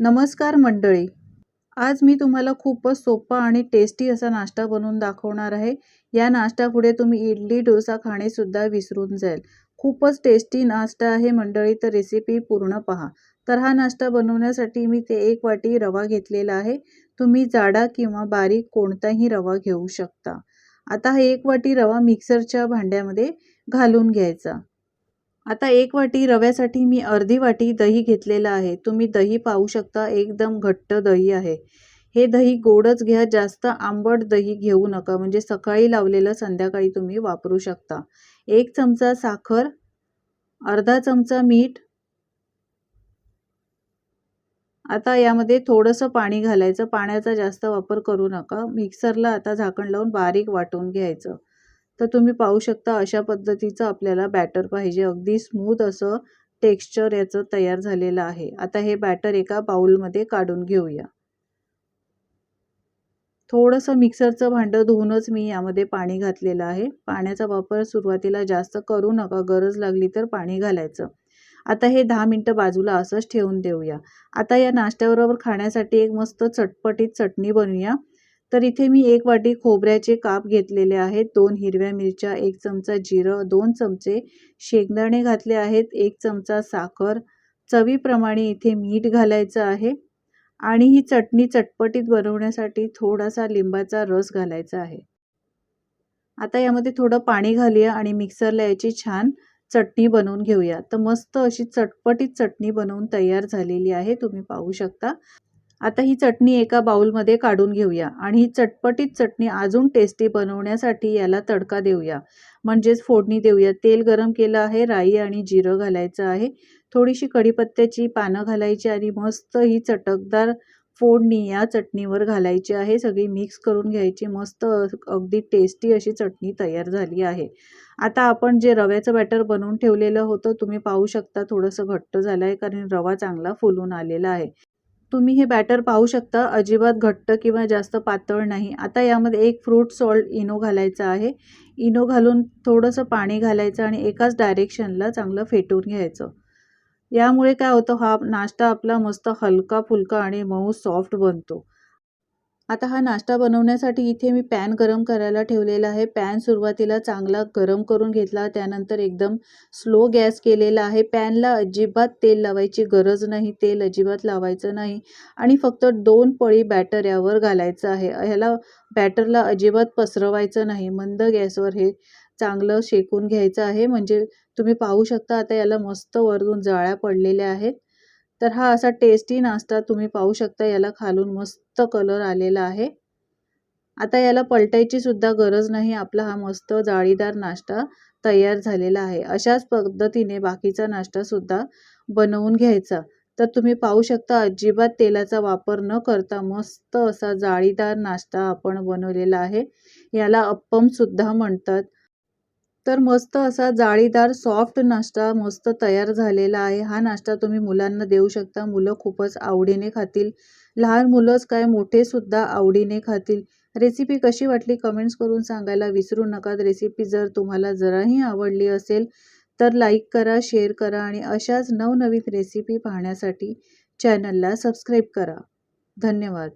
नमस्कार मंडळी. आज मी तुम्हाला खूपच सोपा आणि टेस्टी असा नाश्ता बनवून दाखवणार आहे. या नाश्त्यापुढे तुम्ही इडली डोसा खाणेसुद्धा विसरून जाईल. खूपच टेस्टी नाश्ता आहे मंडळी तर रेसिपी पूर्ण पहा. तर हा नाश्ता बनवण्यासाठी मी ते एक वाटी रवा घेतलेला आहे. तुम्ही जाडा किंवा बारीक कोणताही रवा घेऊ शकता. आता हा एक वाटी रवा मिक्सरच्या भांड्यामध्ये घालून घ्यायचा. आता एक वाटी रव्यासाठी मी अर्धी वाटी दही घेतलेलं आहे. तुम्ही दही पाहू शकता एकदम घट्ट दही आहे. हे दही गोडच घ्या जास्त आंबट दही घेऊ नका. म्हणजे सकाळी लावलेलं संध्याकाळी तुम्ही वापरू शकता. एक चमचा साखर अर्धा चमचा मीठ. आता यामध्ये थोडंसं पाणी घालायचं. पाण्याचा जास्त वापर करू नका. मिक्सरला आता झाकण लावून बारीक वाटून घ्यायचं. तर तुम्ही पाहू शकता अशा पद्धतीचं आपल्याला बॅटर पाहिजे. अगदी स्मूथ असं टेक्स्चर याचं तयार झालेलं आहे. आता हे बॅटर एका बाउलमध्ये काढून घेऊया. थोडंसं मिक्सरचं भांडं धुवूनच मी यामध्ये पाणी घातलेलं आहे. पाण्याचा वापर सुरुवातीला जास्त करू नका गरज लागली तर पाणी घालायचं. आता हे दहा मिनटं बाजूला असंच ठेवून देऊया. आता या नाश्त्याबरोबर खाण्यासाठी एक मस्त चटपटीत चटणी बनवूया. तर इथे मी एक वाटी खोबऱ्याचे काप घेतलेले आहेत. दोन हिरव्या मिरच्या एक चमचा जिरं दोन चमचे शेंगदाणे घातले आहेत एक चमचा साखर. चवीप्रमाणे इथे मीठ घालायचं आहे आणि ही चटणी चटपटीत बनवण्यासाठी थोडासा लिंबाचा रस घालायचा आहे. आता यामध्ये थोडं पाणी घालूया आणि मिक्सरला याची छान चटणी बनवून घेऊया. तर मस्त अशी चटपटीत चटणी बनवून तयार झालेली आहे. तुम्ही पाहू शकता. आता ही चटणी एका बाउलमध्ये काढून घेऊया आणि ही चटपटीत चटणी अजून टेस्टी बनवण्यासाठी याला तडका देऊया. म्हणजेच फोडणी देऊया. तेल गरम केलं आहे राई आणि जिरं घालायचं आहे. थोडीशी कढीपत्त्याची पानं घालायची आणि मस्त ही चटकदार फोडणी या चटणीवर घालायची आहे. सगळी मिक्स करून घ्यायची. मस्त अगदी टेस्टी अशी चटणी तयार झाली आहे. आता आपण जे रव्याचं बॅटर बनवून ठेवलेलं होतं तुम्ही पाहू शकता थोडंसं घट्ट झालं आहे कारण रवा चांगला फुलून आलेला आहे. तुम्ही हे बॅटर पाहू शकता. अजिबात घट्ट किंवा जास्त पातळ नाही. आता यामध्ये एक फ्रूट सॉल्ट इनो घालायचा आहे. इनो घालून थोडंसं पाणी घालायचं आणि एकाच डायरेक्शनला चांगलं फेटून घ्यायचं. यामुळे काय होतं हा नाश्ता आपला मस्त हलका फुलका आणि मऊ सॉफ्ट बनतो. आता हा नाश्ता बनवण्यासाठी इथे मी पॅन गरम करायला ठेवलेला आहे. पॅन सुरुवातीला चांगला गरम करून घेतला त्यानंतर एकदम स्लो गॅस केलेला आहे. पॅनला अजिबात तेल लावायची गरज नाही तेल अजिबात लावायचं नाही आणि फक्त दोन पळी बॅटर यावर घालायचं आहे. ह्याला बॅटरला अजिबात पसरवायचं नाही. मंद गॅसवर हे चांगलं शेकून घ्यायचं आहे. म्हणजे तुम्ही पाहू शकता आता याला मस्त वरून जाळ्या पडलेल्या आहेत. तर हा असा टेस्टी नाश्ता तुम्ही पाहू शकता याला खालून मस्त कलर आलेला आहे. आता याला पलटायची सुद्धा गरज नाही आपला हा मस्त जाळीदार नाश्ता तयार झालेला आहे. अशाच पद्धतीने बाकीचा नाश्ता सुद्धा बनवून घ्यायचा. तर तुम्ही पाहू शकता अजिबात तेलाचा वापर न करता मस्त असा जाळीदार नाश्ता आपण बनवलेला आहे. याला अप्पम सुद्धा म्हणतात. तर मस्त असा जाळीदार सॉफ्ट नाश्ता मस्त तयार झालेला आहे. हा नाश्ता तुम्ही मुलांना देऊ शकता. मुलं खूपच आवडीने खातील. लहान मुलंच काय मोठेसुद्धा आवडीने खातील. रेसिपी कशी वाटली कमेंट्स करून सांगायला विसरू नका. रेसिपी जर तुम्हाला जराही आवडली असेल तर लाईक करा शेअर करा आणि अशाच नवनवीन रेसिपी पाहण्यासाठी चॅनलला सबस्क्राईब करा. धन्यवाद.